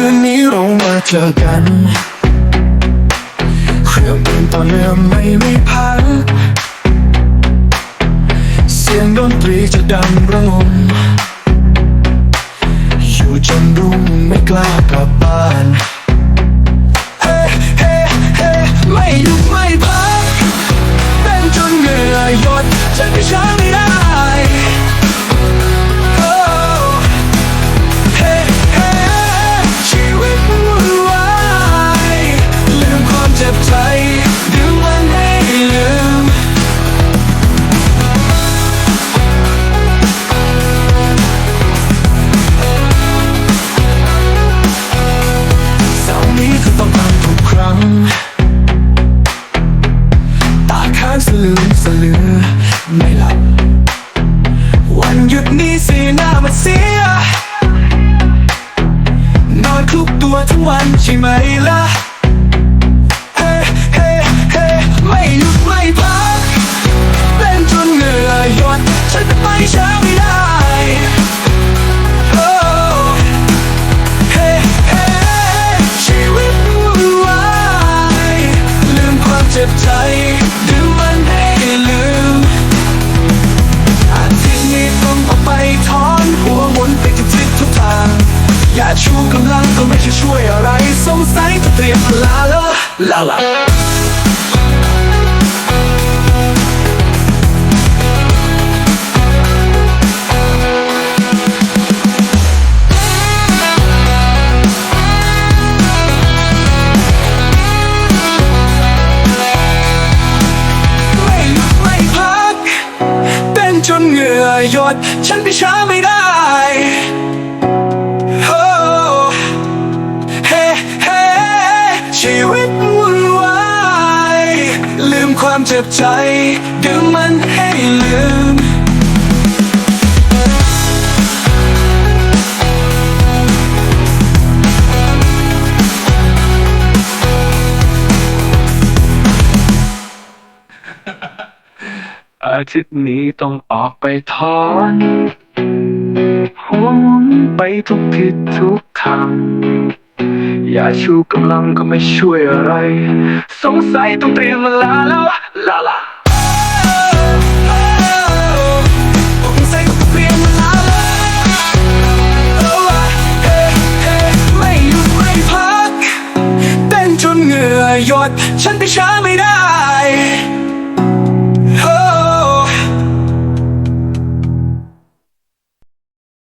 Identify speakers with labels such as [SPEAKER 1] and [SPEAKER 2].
[SPEAKER 1] ืนนี้เรามาเจอกันเครื่องบินต่อเนื่องไม่มีพักเสียงดนตรีจะดังระงมอยู่จนรุ่งไม่กล้ากลับ สลืมสลือไม่หลับ วันหยุดนี้สีหน้ามันเสีย นอนคลุกตัวทั้งวันใช่ไหมล่ะ พักเป็นจนเหงื่อหยด ฉันไปช้าไม่ได้ มความเจ็บใจดื่มมันให้ลืม
[SPEAKER 2] อาทิตย์นี้ต้องออกไปถอนหัวหมุนไปทุกทิศทุกทาง อย่าชูกำลังก็ไม่ช่วยอะไร สงสัยต้องเตรียมเวลาแล้วลาลา
[SPEAKER 1] ผมใส่ต้องเตรียมเวลาแล้วโอ้เฮ้เฮ้ไม่หยุดไม่พักเป็นจนเหงื่อหยด ฉันไปช้าไม่ได้